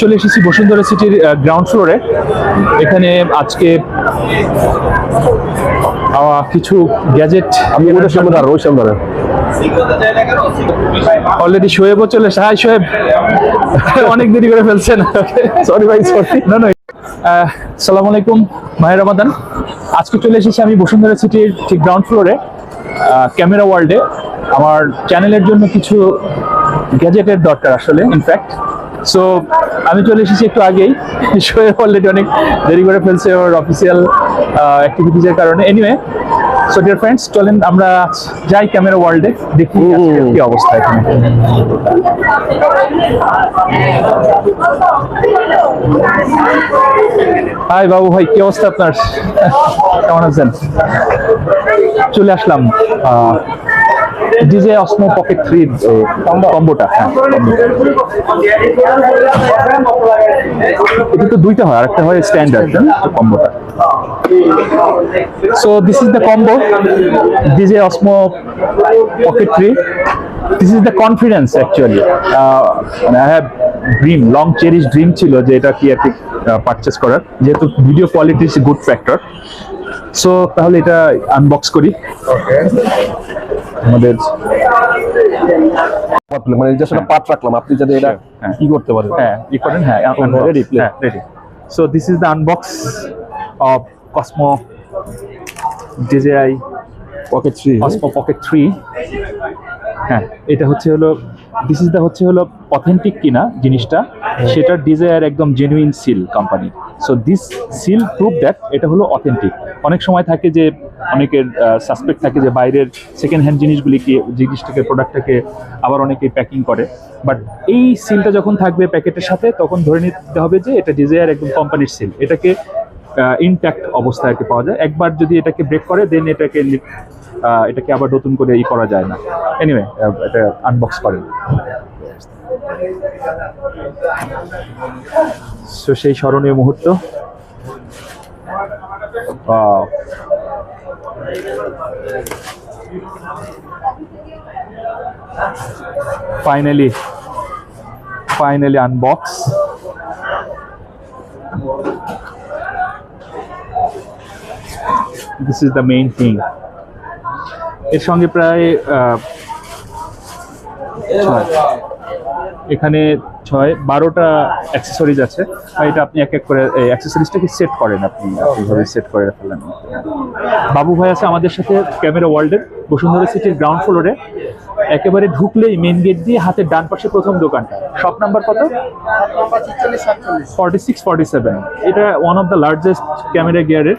চলে এসেছি বসুন্ধরা সিটির গ্রাউন্ড ফ্লোরে এখানে আজকে কিছু গ্যাজেট আমি ওটার সামনে দাঁড়াবো ওই সামনে। অলরেডি শোয়েবও চলে এসে হাই শোয়েব অনেক দেরি করে ফেলছেন। সরি ভাই সরি না না সালাম আলাইকুম মাহের রমাদান। আজকে চলে এসেছি আমি বসুন্ধরা সিটির ঠিক গ্রাউন্ড ফ্লোরে ক্যামেরা ওয়ার্ল্ডে আমার চ্যানেলের জন্য কিছু গ্যাজেটের দরকার আসলে ইনফ্যাক্ট সো আমি চলে এসেছি একটু আগেই। শোয়ে অলরেডি অনেক দেরি করে ফেলছে ওর অফিসিয়াল অ্যাক্টিভিটিজের কারণে। এনিওয়ে সো ডিয়ার ফ্রেন্ডস চলেন আমরা যাই ক্যামেরা ওয়ার্ল্ডে দেখি কি অবস্থা এখানে। হাই বাবু ভাই কি অবস্থা আপনার? কেমন আছেন? চলে আসলাম। ডিজে অসমো পকেট থ্রি কম্বোটা হ্যাঁ এটা তো দুইটা হয়, আরেকটা হয় standard কম্বোটা so this is the combo DJI Osmo pocket three this is the confidence actually মানে I have dream long cherish dream ছিল যে এটা কি আর কি পারচেস করার। যেহেতু video quality is good factor so তাহলে এটা আনবক্স করি। আমাদের মানে জাস্ট একটা পাট রাখলাম আপনি যাতে এটা হ্যাঁ। কি করতে পারেন হ্যাঁ ই করেন হ্যাঁ. হ্যাঁ ready so this is the unbox of Cosmo DJI pocket three Osmo pocket three হ্যাঁ এটা হচ্ছে হলো দিস ইজ দ্য হচ্ছে হলো অথেন্টিক কিনা জিনিসটা সেটা ডিজায়ার একদম genuine seal company so this seal prove that এটা হলো অথেন্টিক অনেক সময় থাকে যে, অনেকের সাসপেক্ট থাকে যে বাইরের সেকেন্ড হ্যান্ড জিনিসগুলিকে জিনিসটাকে প্রোডাক্টটাকে আবার অনেকে প্যাকিং করে। বাট এই সিলটা যখন থাকবে প্যাকেটের সাথে, তখন ধরে নিতে হবে যে এটা ডিজায়ার একদম কোম্পানির সিল এটাকে ইনট্যাক্ট অবস্থায় আর কি পাওয়া যায়। একবার যদি এটাকে ব্রেক করে দেন এটাকে এটাকে আবার নতুন করে ই করা যায় না। এনিওয়ে এটা আনবক্স করেন। সো সেই স্মরণীয় মুহূর্ত? Finally finally unbox this is the main thing এর সঙ্গে প্রায় এখানে ছয় বারোটা অ্যাক্সেসরিজ আছে। এটা আপনি এক এক করে এই অ্যাক্সেসরিজটাকে সেট করেন আপনি এইভাবে সেট করে ফেলেন। বাবু ভাই আছে আমাদের সাথে ক্যামেরা ওয়ার্ল্ডের বসুন্ধরা সিটির গ্রাউন্ড ফ্লোরে একেবারে ঢুকলেই মেন গেট দিয়ে হাতের ডান পাশে প্রথম দোকানটা। শপ নাম্বার কত? ফর্টি সিক্স ফর্টি সেভেন এটা one of the largest camera গিয়ারের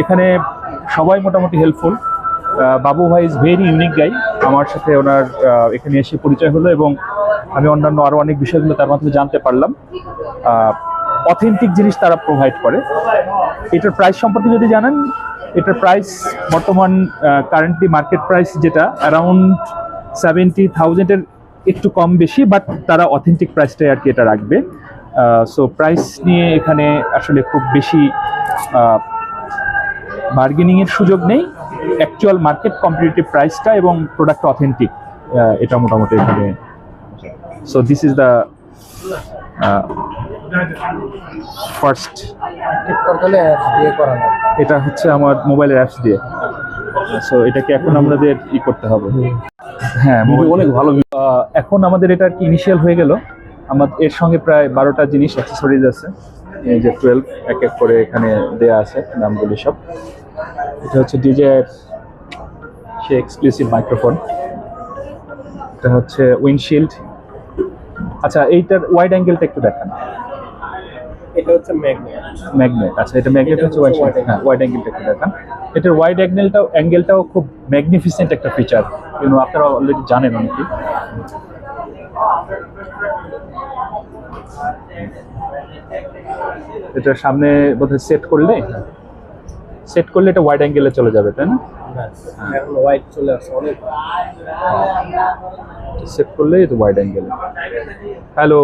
এখানে সবাই মোটামুটি হেল্পফুল বাবু ভাই ইজ ভেরি ইউনিক গাই আমার সাথে ওনার এখানে এসে পরিচয় হলো এবং আমি অন্যান্য আরও অনেক বিষয়গুলো তার মাধ্যমে জানতে পারলাম। অথেন্টিক জিনিস তারা প্রোভাইড করে। এটার প্রাইস সম্পর্কে যদি জানেন, এটার প্রাইস বর্তমান কারেন্টলি মার্কেট প্রাইস যেটা অ্যারাউন্ড সেভেন্টি থাউজেন্ডের একটু কম বেশি বাট তারা অথেন্টিক প্রাইসটাই আর কি এটা রাখবে। সো প্রাইস নিয়ে এখানে আসলে খুব বেশি বার্গেনিং এর সুযোগ নেই। অ্যাকচুয়াল মার্কেট কম্পিটিটিভ প্রাইসটা এবং প্রোডাক্ট অথেন্টিক এটা মোটামুটি এখানে। So this is the first এটা হচ্ছে আমার মোবাইলের অ্যাপস দিয়ে। সো এটাকে এখন আমাদের ই করতে হবে। হ্যাঁ অনেক ভালো। এখন আমাদের এটা কি ইনিশিয়াল হয়ে গেল? আমাদের এর সঙ্গে প্রায় বারোটা জিনিস অ্যাক্সেসরিজ আছে। এই যে টুয়েলভ এক এক করে এখানে দেয়া আছে নামগুলি সব। এটা হচ্ছে ডিজে সে এক্সক্লুসিভ মাইক্রোফোন এটা হচ্ছে উইন্ডশিল্ড আচ্ছা এইটার ওয়াইড অ্যাঙ্গেলটা একটু দেখান। এটা হচ্ছে ম্যাগনেট ম্যাগনেট আচ্ছা এটা ম্যাগনেট হচ্ছে ওয়াইড হ্যাঁ ওয়াইড অ্যাঙ্গেলটা একটু দেখান। এটার ওয়াইড অ্যাঙ্গেলটাও অ্যাঙ্গেলটাও খুব ম্যাগনিফিসেন্ট একটা ফিচার আপনারা অলরেডি জানেন এটা সামনে বোধহয় সেট করলে সেট করলে এটা ওয়াইড অ্যাঙ্গেলে চলে যাবে তাই না? এখন হোয়াইট চলে আসছে অনেক। সেট করলে এটা wide angle hello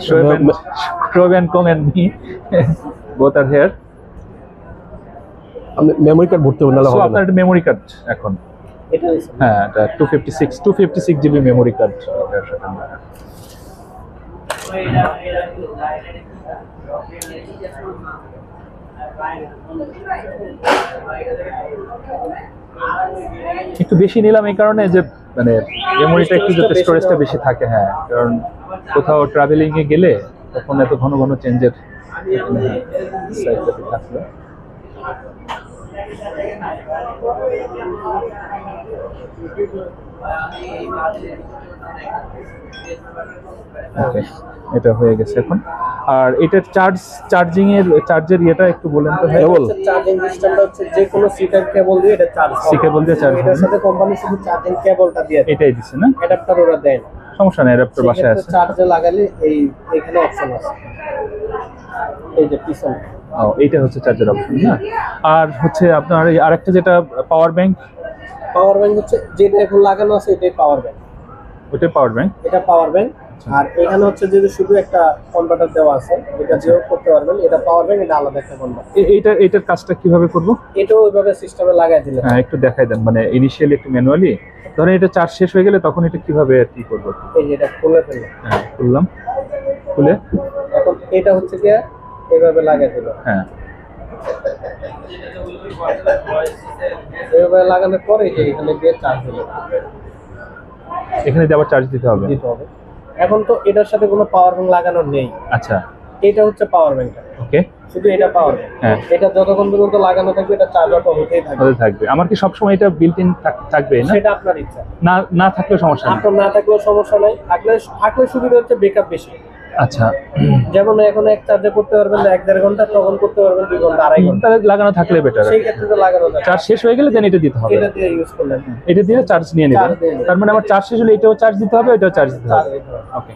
Shoaib and, Shoaib and Kong and me. Both are here. Memory card ভরতে হবে নাহলে হবে আপনার একটা মেমোরি কার্ড এখন এটা হ্যাঁ এটা two fifty six two fifty six GB memory card একটু বেশি নিলাম এই কারণে যে মানে মেমোরিটা একটু যাতে স্টোরেজটা বেশি থাকে হ্যাঁ কারণ কোথাও ট্রাভেলিং এ গেলে তখন এত ঘন ঘন চেঞ্জের থাকল। এটা হয়ে গেছে এখন। আর এটার চার্জ চার্জিং এর চার্জের ইয়েটা একটু বলেন তো কেবল চার্জিং সিস্টেমটা হচ্ছে যে কোনো সিটার কেবল দিয়ে এটা চার্জ দিয়ে এটার হবে। সাথে কোম্পানি শুধু চার্জিং কেবলটা দিয়ে এটাই দিছে না? অ্যাডাপ্টার ওরা দেয় সমস্যা নেই অ্যাডাপ্টার বাসায় আছে। চার্জে লাগালে এই এখানে অপশন আছে। এই যে পিছনে। ও এইটা হচ্ছে চার্জার অপশন না? আর হচ্ছে আপনার আরেকটা যেটা পাওয়ার ব্যাংক পাওয়ার ব্যাংক হচ্ছে যেটা এখন লাগানো আছে এটাই পাওয়ার ব্যাংক। ওটা পাওয়ার ব্যাংক? এটা পাওয়ার ব্যাংক। আর এখানে হচ্ছে যদি শুধু একটা কনভার্টার দেওয়া আছে এটা দিয়েও করতে পারবেন এটা পাওয়ার ব্যাংক এটা আলাদা একটা কনভার্টার এইটা এইটার কাজটা কীভাবে করব? এটা ওইভাবে সিস্টেমে লাগাই দিলে। হ্যাঁ একটু দেখাই দেন মানে ইনিশিয়ালি একটু ম্যানুয়ালি ধরেন এটা চার্জ শেষ হয়ে গেলে তখন এটা কীভাবে আর কি করব? এই যে এটা খুলে ফেলল হ্যাঁ খুললাম। খুলে। এখন এটা হচ্ছে গিয়ে এইভাবে লাগাই দিল। হ্যাঁ। লাগানোর পরে যে এখানে দিয়ে চার্জ দিলে এখানে দিয়ে আবার চার্জ দিতে হবে। দিতে হবে। এখন তো এটার সাথে কোনো পাওয়ার ব্যাংক লাগানো নেই। আচ্ছা। এটা হচ্ছে পাওয়ার ব্যাংকটা ওকে। শুধু এটা পাওয়ার হ্যাঁ। এটা যতক্ষণ পর্যন্ত লাগানো থাকবে এটা চার্জ অটো হতেই থাকবে। হতে থাকবে। আমার কি সবসময় এটা বিল্ট ইন থাকবে না? সেটা আপনার ইচ্ছা। না না থাকলেও সমস্যা নেই। আপনার না থাকলেও সমস্যা নাই। থাকলে থাকলে সুবিধা হচ্ছে বেকআপ বেশি আচ্ছা। যেমন এখন এক চার্জে করতে পারবেন এক দেড় ঘণ্টা তখন করতে পারবেন দুই ঘণ্টা আড়াই ঘণ্টা। লাগানো থাকলে বেটার সেই ক্ষেত্রে তো লাগানো চার্জ শেষ হয়ে গেলে দেন এটা দিতে হবে। এটা দিয়ে ইউজ করলেন এটা দিয়ে চার্জ নিয়ে নেবেন। তার মানে আমার চার্জ শেষ হলে এটাও চার্জ দিতে হবে এটাও চার্জ দিতে হবে। ওকে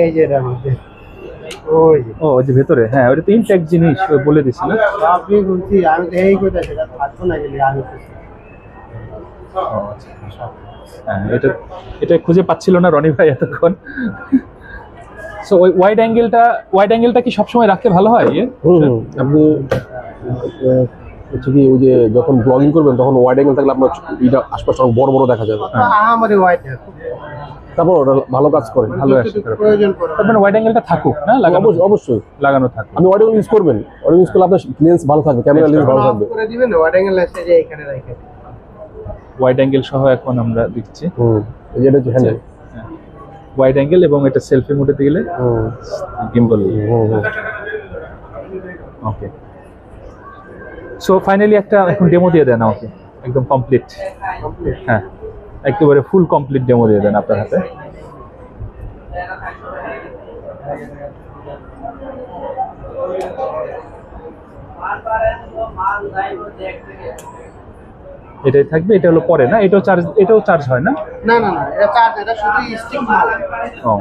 এই যে এটার মধ্যে ওই ও ওই যে ভেতরে হ্যাঁ ওটা তো ইনট্যাক্ট জিনিস বলে দিছি না। আপনি বলছি আমি এই কথা সেটা থাকব না গেলে আমি আচ্ছা। হ্যাঁ এটা এটা খুঁজে পাচ্ছিল না রনি ভাই এতক্ষণ। সো ওই ওয়াইড অ্যাঙ্গেলটা ওয়াইড অ্যাঙ্গেলটা কি সবসময় রাখতে ভালো হয়? ইয়ে। আপনি হচ্ছে কি ওই যে যখন ব্লগিং করবেন তখন ওয়াইড অ্যাঙ্গেল থাকলে আপনার এটা আশপাশে অনেক বড় বড় দেখা যাবে। হোয়াইট তারপর ওটা ভালো কাজ করে ভালো আসে। প্রয়োজন পড়ে। তার মানে ওয়াইড অ্যাঙ্গেলটা থাকুক না? লাগানো অবশ্যই লাগানো থাকুক। আপনি ওয়াইড ইউজ করবেন ওয়াইড ইউজ করলে আপনার লেন্স ভালো থাকবে ক্যামেরা লেন্স ভালো থাকবে। করে দিবেন হোয়াইট অ্যাঙ্গেল আছে যে এখানে রাখে ওয়াইড অ্যাঙ্গেল সহ এখন আমরা দিচ্ছি হুম এই যে এটা হচ্ছে হ্যান্ডেল ওয়াইড অ্যাঙ্গেল এবং এটা সেলফি মোডে দিলে গিম্বল ওকে সো ফাইনালি একটা এখন ডেমো দিয়ে দেন আমাকে। একদম কমপ্লিট হ্যাঁ। একেবারে ফুল কমপ্লিট ডেমো দিয়ে দেন আপনার হাতে। এটাই থাকবে এটা হলো পরে না? এটাও চার্জ এটাও চার্জ হয় না? না না না এটা চার্জ এটা শুধু স্টিক মাল। ও।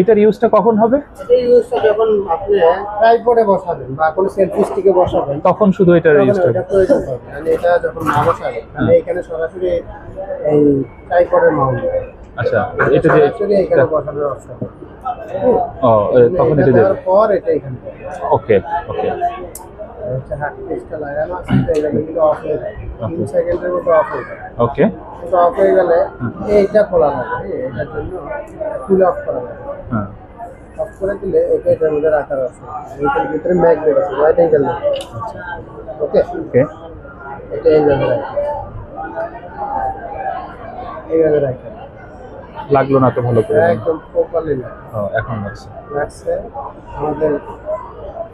এটার ইউজটা কখন হবে? এটা ইউজটা যখন আপনি ট্রাইপডে বসাবেন বা কোনো সেলফি স্টিকে বসাবেন তখন শুধু এটার ইউজটা এটা প্রয়োজন হবে। মানে এটা যখন না বসাবেন তাহলে এখানে সরাসরি এই ট্রাইপডের মাউন্ট আচ্ছা এটা যে এখানে বসানোর অপশন ও তখন এটা দেবে পর এটা এখানে ওকে ওকে। হচ্ছে হাত পিসটা লাগানো আছে তো এটা কিন্তু অফ হয়ে যায়। তিন Okay. সেকেন্ডের মধ্যে অফ হয়ে যায়। ওকে। কিন্তু অফ হয়ে গেলে এইটা খোলা হ্যাঁ, এটার জন্য ফুল অফ করা লাগে হ্যাঁ অফ করে দিলে এটা এটার মধ্যে রাখার আছে। এটার ভিতরে ম্যাগনেট আছে হোয়াইট অ্যাঙ্গেল ওকে? ওকে। এটা এইভাবে রাখি। এইভাবে রাখি। লাগল না তো ভালো করে? একদম প্রপারলি না এখন লাগছে। রাখছে আমাদের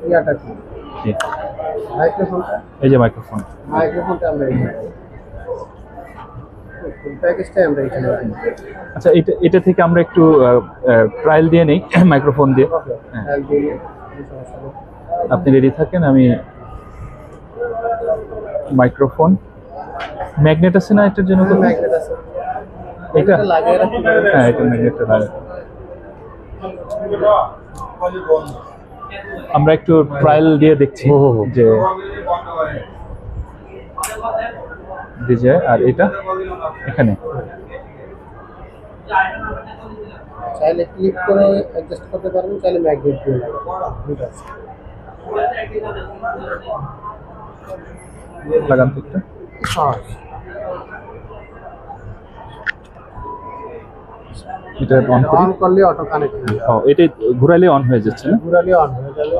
ইয়াটা কি। মাইক্রোফোনটা? এই যে মাইক্রোফোন। মাইক্রোফোনটা আমরা আচ্ছা এটা এটা থেকে আমরা একটু ট্রায়াল দিয়ে নেই মাইক্রোফোন দিয়ে। হ্যাঁ। আপনি রেডি থাকেন আমি মাইক্রোফোন। ম্যাগনেট আছে না এটার জন্য? ম্যাগনেট আছে। এটা? হ্যাঁ এটা ম্যাগনেটটা লাগে। আমরা একটু ট্রায়াল দিয়ে দেখছি। যে ডিজে আর এটা? এখানে। চাইলে ক্লিক করে অ্যাডজাস্ট করতে পারবেন চাইলে ম্যাগনেট দিয়ে লাগান তো একটা। এটা অন করি? অন করলে অটো কানেক্ট হয়ে ও এটা ঘুরালে অন হয়ে যাচ্ছে না? ঘুরালে অন হয়ে গেলে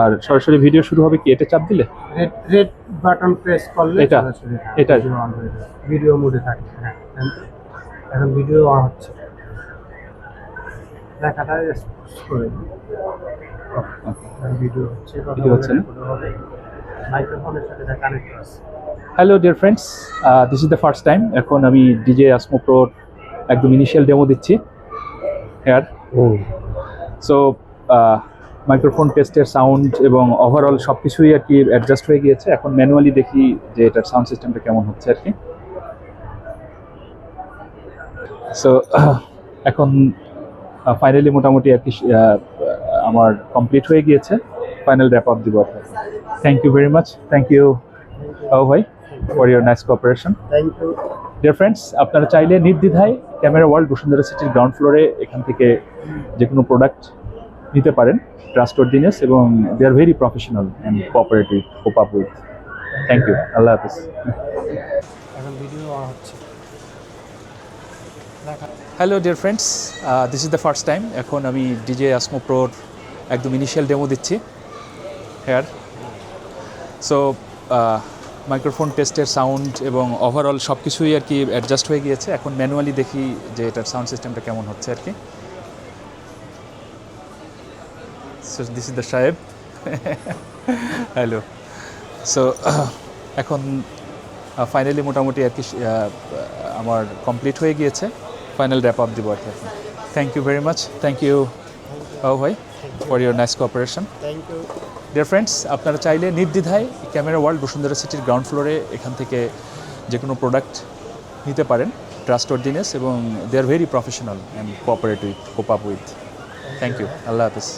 আর সরাসরি ভিডিও শুরু হবে কি? এটা চাপ দিলে? রেড রেড বাটন প্রেস করলে এটা? এটা? ভিডিও অন হয়ে যাবে। ভিডিও মোডে থাকে হ্যাঁ এখন ভিডিও অন হচ্ছে। লেখাটা করে ভিডিও হচ্ছে Video হচ্ছে মাইক্রোফোনের সাথে কানেক্ট আছে hello dear friends this is the first time এখন আমি ডিজে আসমো প্রোর একদম ইনিশিয়াল ডেমো দিচ্ছি। হ্যার সো মাইক্রোফোন টেস্টের সাউন্ড এবং ওভারঅল সব কিছুই আর কি অ্যাডজাস্ট হয়ে গিয়েছে। এখন ম্যানুয়ালি দেখি যে এটার সাউন্ড সিস্টেমটা কেমন হচ্ছে আর কি। সো এখন ফাইনালি মোটামুটি আর কি আমার কমপ্লিট হয়ে গিয়েছে। ফাইনাল র্যাপ আপ দিব thank you very much thank you ও ভাই। For your nice cooperation thank you dear friends আপনারা চাইলে নির্দ্বিধায় ক্যামেরা ওয়ার্ল্ড বসুন্ধরা সিটির গ্রাউন্ড ফ্লোরে এখান থেকে যে কোনো প্রোডাক্ট নিতে পারেন। ট্রাস্টওয়ার্দিনেস এবং they are very professional and cooperative cope up with thank you আল্লাহ হাফিজ। এখন ভিডিও হচ্ছে। Hello dear friends this is the first time এখন আমি ডিজে আসমো প্রোর একদম ইনিশিয়াল ডেমো দিচ্ছি। হেয়ার সো মাইক্রোফোন টেস্টের সাউন্ড এবং ওভারঅল সব কিছুই আর কি অ্যাডজাস্ট হয়ে গিয়েছে। এখন ম্যানুয়ালি দেখি যে এটার সাউন্ড সিস্টেমটা কেমন হচ্ছে আর কি। সো দিস ইজ দ্য সাহেব হ্যালো সো এখন ফাইনালি মোটামুটি আর কি আমার কমপ্লিট হয়ে গিয়েছে। ফাইনাল র্যাপ আপ দিব আর কি। Thank you very much thank you ও ভাই for your nice cooperation thank you dear friends আপনারা চাইলে নির্দ্বিধায় ক্যামেরা ওয়ার্ল্ড বসুন্ধরা সিটির গ্রাউন্ড ফ্লোরে এখান থেকে যে কোনো প্রোডাক্ট নিতে পারেন। ট্রাস্ট অর্ডিনেস এবং they are very professional and cooperative cope up with thank you Allah Hafiz.